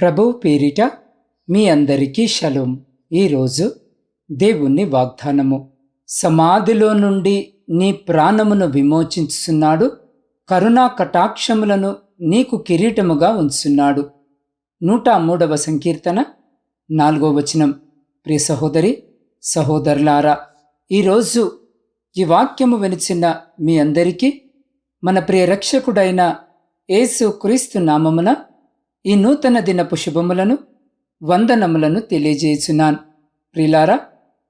ప్రభువు పేరిట మీ అందరికీ షలోం. ఈరోజు దేవుని వాగ్దానము. సమాధిలో నుండి నీ ప్రాణమును విమోచించుచున్నాడు. కరుణా కటాక్షములను నీకు కిరీటముగా ఉంచున్నాడు. నూట మూడవ సంకీర్తన నాలుగో వచనం. ప్రియ సహోదరి సహోదరులారా ఈరోజు ఈ వాక్యము వినిచిన మీ అందరికీ మన ప్రియ రక్షకుడైన యేసు క్రీస్తు నామమున ఈ నూతన దినపు శుభములను వందనములను తెలియజేయుచున్నాను. ప్రిలారా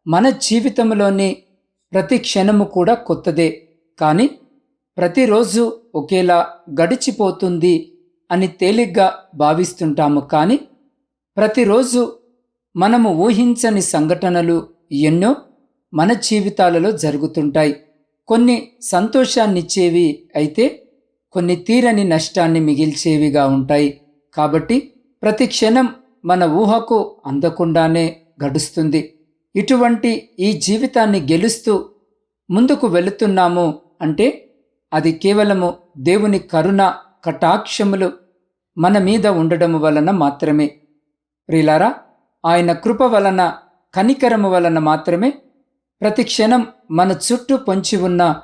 మన జీవితంలోని ప్రతి క్షణము కూడా కొత్తదే కానీ ప్రతిరోజు ఒకేలా గడిచిపోతుంది అని తేలిగ్గా భావిస్తుంటాము. కానీ ప్రతిరోజు మనము ఊహించని సంఘటనలు ఎన్నో మన జీవితాలలో జరుగుతుంటాయి. కొన్ని సంతోషాన్నిచ్చేవి అయితే కొన్ని తీరని నష్టాన్ని మిగిల్చేవిగా ఉంటాయి. కాబట్టి ప్రతి క్షణం మన ఊహకు అందకుండానే గడుస్తుంది. ఇటువంటి ఈ జీవితాన్ని గెలుస్తూ ముందుకు వెళుతున్నాము అంటే అది కేవలము దేవుని కరుణ కటాక్షములు మన మీద ఉండడము వలన మాత్రమే. ప్రిలారా ఆయన కృప వలన కనికరము వలన మాత్రమే ప్రతి క్షణం మన చుట్టూ పొంచి ఉన్న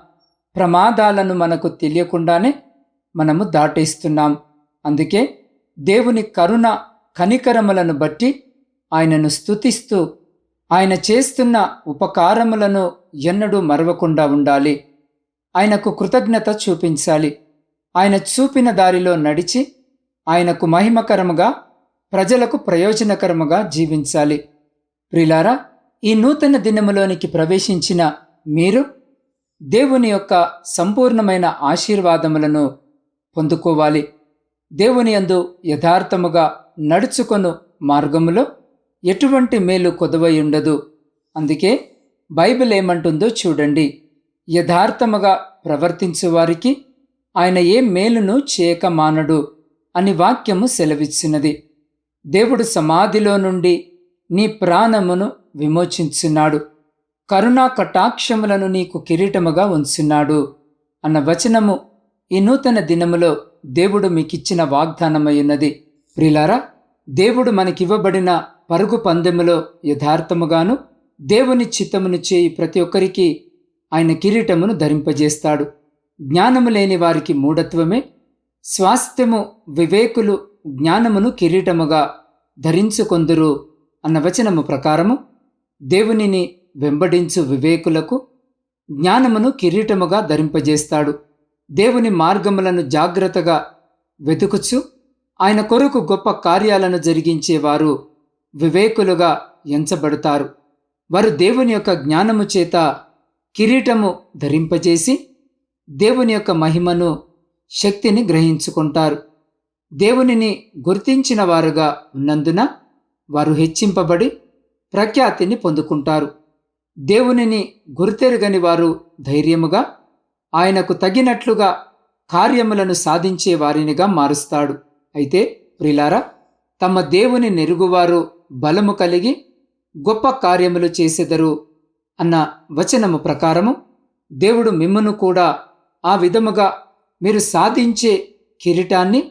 ప్రమాదాలను మనకు తెలియకుండానే మనము దాటేస్తున్నాం. అందుకే దేవుని కరుణ కనికరములను బట్టి ఆయనను స్తుతిస్తూ ఆయన చేస్తున్న ఉపకారములను ఎన్నడూ మరవకుండా ఉండాలి. ఆయనకు కృతజ్ఞత చూపించాలి. ఆయన చూపిన దారిలో నడిచి ఆయనకు మహిమకరముగా ప్రజలకు ప్రయోజనకరముగా జీవించాలి. ప్రిలారా ఈ నూతన దినములోనికి ప్రవేశించిన మీరు దేవుని యొక్క సంపూర్ణమైన ఆశీర్వాదములను పొందుకోవాలి. దేవుని యందు యథార్థముగా నడుచుకొను మార్గములో ఎటువంటి మేలు కొదవై ఉండదు. అందుకే బైబిల్ ఏమంటుందో చూడండి. యథార్థముగా ప్రవర్తించు వారికి ఆయన ఏ మేలును చేయక మానడు అని వాక్యము సెలవిచ్చినది. దేవుడు సమాధిలో నుండి నీ ప్రాణమును విమోచించున్నాడు. కరుణా కటాక్షములను నీకు కిరీటముగా ఉంచున్నాడు అన్న వచనము ఈ నూతన దినములో దేవుడు మీకిచ్చిన వాగ్దానమయ్యున్నది ప్రిలారా దేవుడు మనకివ్వబడిన పరుగు పందెములో యథార్థముగాను దేవుని చిత్తమును చేయి ప్రతి ఒక్కరికి ఆయన కిరీటమును ధరింపజేస్తాడు. జ్ఞానము లేని వారికి మూఢత్వమే స్వాస్థ్యము వివేకులు జ్ఞానమును కిరీటముగా ధరించుకొందురు అన్న వచనము ప్రకారము దేవునిని వెంబడించు వివేకులకు జ్ఞానమును కిరీటముగా ధరింపజేస్తాడు. దేవుని మార్గములను జాగ్రత్తగా వెతుకుచు ఆయన కొరకు గొప్ప కార్యాలను జరిగించేవారు వివేకులుగా ఎంచబడతారు. వారు దేవుని యొక్క జ్ఞానము చేత కిరీటము ధరింపజేసి దేవుని యొక్క మహిమను శక్తిని గ్రహించుకుంటారు. దేవునిని గుర్తించిన వారుగా ఉన్నందున వారు హెచ్చింపబడి ప్రఖ్యాతిని పొందుకుంటారు. దేవునిని గుర్తెరగని వారు ధైర్యముగా ఆయనకు తగినట్లుగా కార్యములను సాధించే వారినిగా మారుస్తాడు. అయితే ప్రిలారా తమ దేవుని నెరుగువారు బలము కలిగి గొప్ప కార్యములు చేసెదరు అన్న వచనము ప్రకారము దేవుడు మిమ్మను కూడా ఆ విధముగా మీరు సాధించే కిరీటాన్ని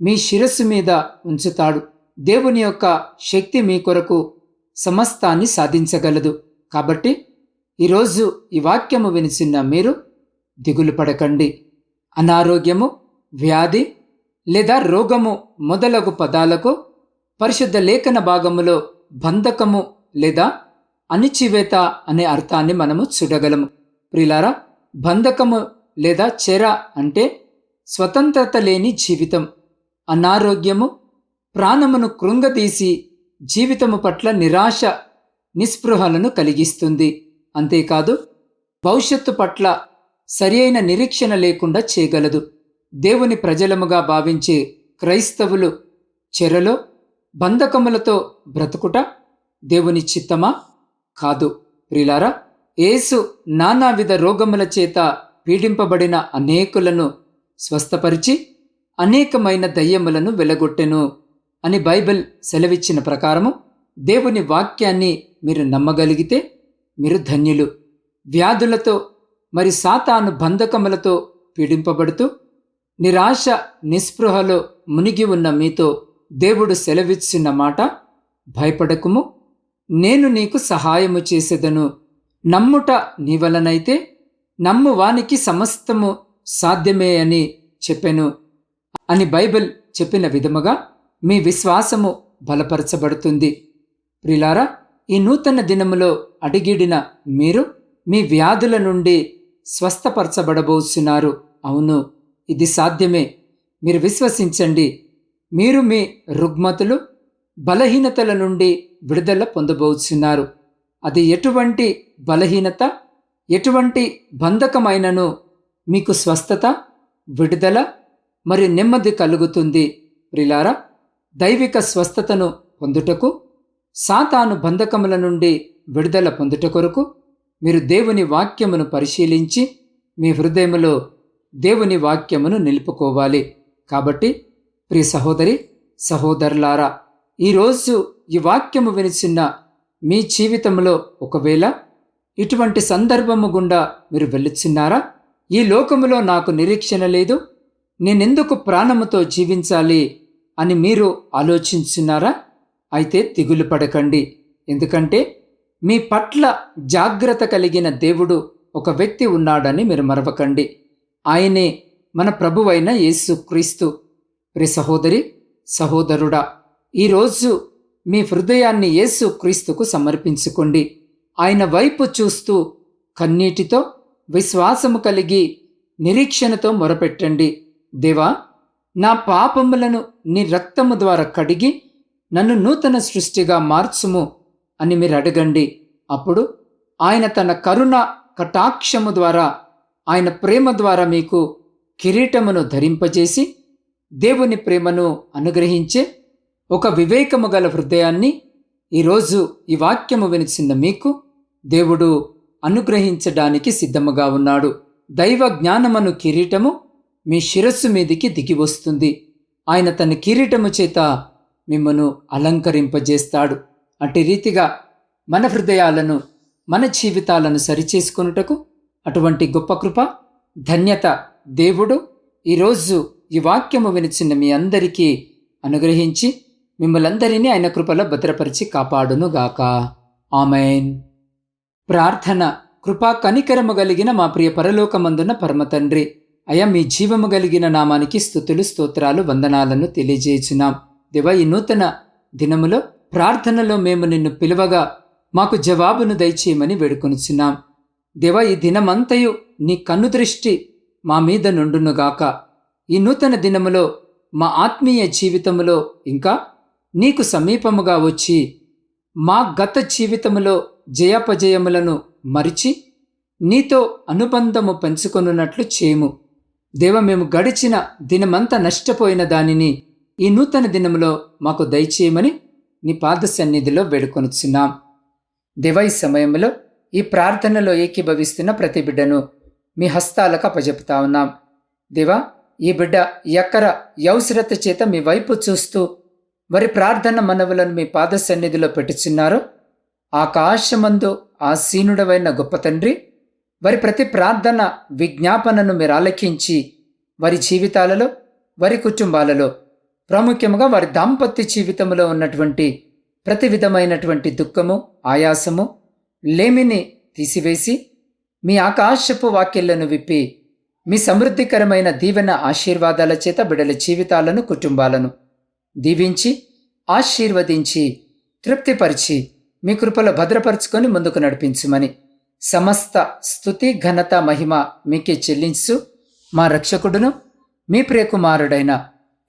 మీ శిరస్సు మీద ఉంచుతాడు. దేవుని యొక్క శక్తి మీ కొరకు సమస్తాన్ని సాధించగలదు. కాబట్టి ఈరోజు ఈ వాక్యము వినిచిన్న మీరు దిగులు పడకండి. అనారోగ్యము వ్యాధి లేదా రోగము మొదలగు పదాలకు పరిశుద్ధ లేఖన భాగములో బంధకము లేదా అణిచివేత అనే అర్థాన్ని మనము చూడగలము. ప్రిలారా బంధకము లేదా చెర అంటే స్వతంత్రత లేని జీవితం. అనారోగ్యము ప్రాణమును కృంగతీసి జీవితము పట్ల నిరాశ నిస్పృహలను కలిగిస్తుంది. అంతేకాదు భవిష్యత్తు పట్ల సరి అయిన నిరీక్షణ లేకుండా చేయగలదు. దేవుని ప్రజలముగా భావించే క్రైస్తవులు చెరలో బంధకములతో బ్రతుకుట దేవుని చిత్తమా? కాదు. ప్రిలారా ఏసు నానావిధ రోగముల చేత పీడింపబడిన అనేకులను స్వస్థపరిచి అనేకమైన దయ్యములను వెలగొట్టెను అని బైబిల్ సెలవిచ్చిన ప్రకారము దేవుని వాక్యాన్ని మీరు నమ్మగలిగితే మీరు ధన్యులు. వ్యాధులతో మరి సాతాను బంధకములతో పీడింపబడుతూ నిరాశ నిస్పృహలో మునిగి ఉన్న మీతో దేవుడు సెలవిచ్చిన మాట భయపడకుము. నేను నీకు సహాయము చేసేదను. నమ్ముట నీ వలనైతే నమ్మువానికి సమస్తము సాధ్యమే అని చెప్పెను అని బైబిల్ చెప్పిన విధముగా మీ విశ్వాసము బలపరచబడుతుంది. ప్రిలారా ఈ నూతన దినములో అడిగిడిన మీరు మీ వ్యాధుల నుండి స్వస్థపరచబడబోతున్నారు అవును ఇది సాధ్యమే. మీరు విశ్వసించండి. మీరు మీ రుగ్మతులు బలహీనతల నుండి విడుదల పొందబోతున్నారు అది ఎటువంటి బలహీనత ఎటువంటి బంధకమైనను మీకు స్వస్థత విడుదల మరి నెమ్మది కలుగుతుంది. ప్రిలారా దైవిక స్వస్థతను పొందుటకు సాతాను బంధకముల నుండి విడుదల పొందుట కొరకు మీరు దేవుని వాక్యమును పరిశీలించి మీ హృదయములో దేవుని వాక్యమును నిలుపుకోవాలి. కాబట్టి ప్రియ సహోదరి సహోదరులారా ఈరోజు ఈ వాక్యము వినిచిన మీ జీవితంలో ఒకవేళ ఇటువంటి సందర్భము గుండా మీరు వెళ్ళుచున్నారా? ఈ లోకములో నాకు నిరీక్షణ లేదు. నేనెందుకు ప్రాణముతో జీవించాలి అని మీరు ఆలోచించున్నారా? అయితే దిగులు పడకండి. ఎందుకంటే మీ పట్ల జాగ్రత్త కలిగిన దేవుడు ఒక వ్యక్తి ఉన్నాడని మీరు మరవకండి. ఆయనే మన ప్రభువైన యేసు క్రీస్తు. ప్రి సహోదరి సహోదరుడా ఈరోజు మీ హృదయాన్ని యేసు క్రీస్తుకు సమర్పించుకోండి. ఆయన వైపు చూస్తూ కన్నీటితో విశ్వాసము కలిగి నిరీక్షణతో మొరపెట్టండి. దేవా నా పాపములను నీ రక్తము ద్వారా కడిగి నన్ను నూతన సృష్టిగా మార్చుము. అని మీరు అడగండి. అప్పుడు ఆయన తన కరుణ కటాక్షము ద్వారా ఆయన ప్రేమ ద్వారా మీకు కిరీటమును ధరింపజేసి దేవుని ప్రేమను అనుగ్రహించే ఒక వివేకము గల హృదయాన్ని ఈరోజు ఈ వాక్యము వినిచిన మీకు దేవుడు అనుగ్రహించడానికి సిద్ధముగా ఉన్నాడు. దైవ జ్ఞానమను కిరీటము మీ శిరస్సు మీదికి దిగి వస్తుంది. ఆయన తన కిరీటము చేత మిమ్మను అలంకరింపజేస్తాడు. అట్టి రీతిగా మన హృదయాలను మన జీవితాలను సరిచేసుకొనుటకు అటువంటి గొప్ప కృప ధన్యత దేవుడు ఈరోజు ఈ వాక్యము వినిచిన మీ అందరికీ అనుగ్రహించి మిమ్మలందరినీ ఆయన కృపలో భద్రపరిచి కాపాడునుగాక. ఆమెన్. ప్రార్థన కృపా కనికరము కలిగిన మా ప్రియ పరలోకమందున పరమతండ్రి అయా మీ జీవము కలిగిన నామానికి స్థుతులు స్తోత్రాలు వందనాలను తెలియజేయుచున్నాం. దివ ఈ నూతన దినములో ప్రార్థనలో మేము నిన్ను పిలువగా మాకు జవాబును దయచేయమని వేడుకొనిచున్నాం. దేవ ఈ దినమంతయు నీ కన్ను దృష్టి మా మీద నుండునుగాక ఈ నూతన దినములో మా ఆత్మీయ జీవితములో ఇంకా నీకు సమీపముగా వచ్చి మా గత జీవితములో జయాపజయములను మరిచి నీతో అనుబంధము పెంచుకొనున్నట్లు చేయము. దేవ మేము గడిచిన దినమంతా నష్టపోయిన దానిని ఈ నూతన దినములో మాకు దయచేయమని నీ పాద సన్నిధిలో వేడుకొనుచున్నాం. దివై ఈ సమయంలో ఈ ప్రార్థనలో ఏకీభవిస్తున్న ప్రతి బిడ్డను మీ హస్తాలకు అప్పజెపుతా ఉన్నాం. దేవా ఈ బిడ్డ ఎక్కర యవసరత చేత మీ వైపు చూస్తూ వారి ప్రార్థన మనవులను మీ పాద సన్నిధిలో పెట్టుచున్నారు ఆకాశమందు ఆసీనుడవైన గొప్ప తండ్రి వారి ప్రతి ప్రార్థన విజ్ఞాపనను మీరు ఆలకించి వారి జీవితాలలో వారి కుటుంబాలలో ప్రాముఖ్యముగా వారి దాంపత్య జీవితంలో ఉన్నటువంటి ప్రతి విధమైనటువంటి దుఃఖము ఆయాసము లేమిని తీసివేసి మీ ఆకాశపు వాక్యలను విప్పి మీ సమృద్ధికరమైన దీవెన ఆశీర్వాదాల చేత బిడల జీవితాలను కుటుంబాలను దీవించి ఆశీర్వదించి తృప్తిపరిచి మీ కృపలో భద్రపరుచుకొని ముందుకు నడిపించుమని సమస్త స్థుతి ఘనత మహిమ మీకే చెల్లించు మా రక్షకుడును మీ ప్రియకుమారుడైన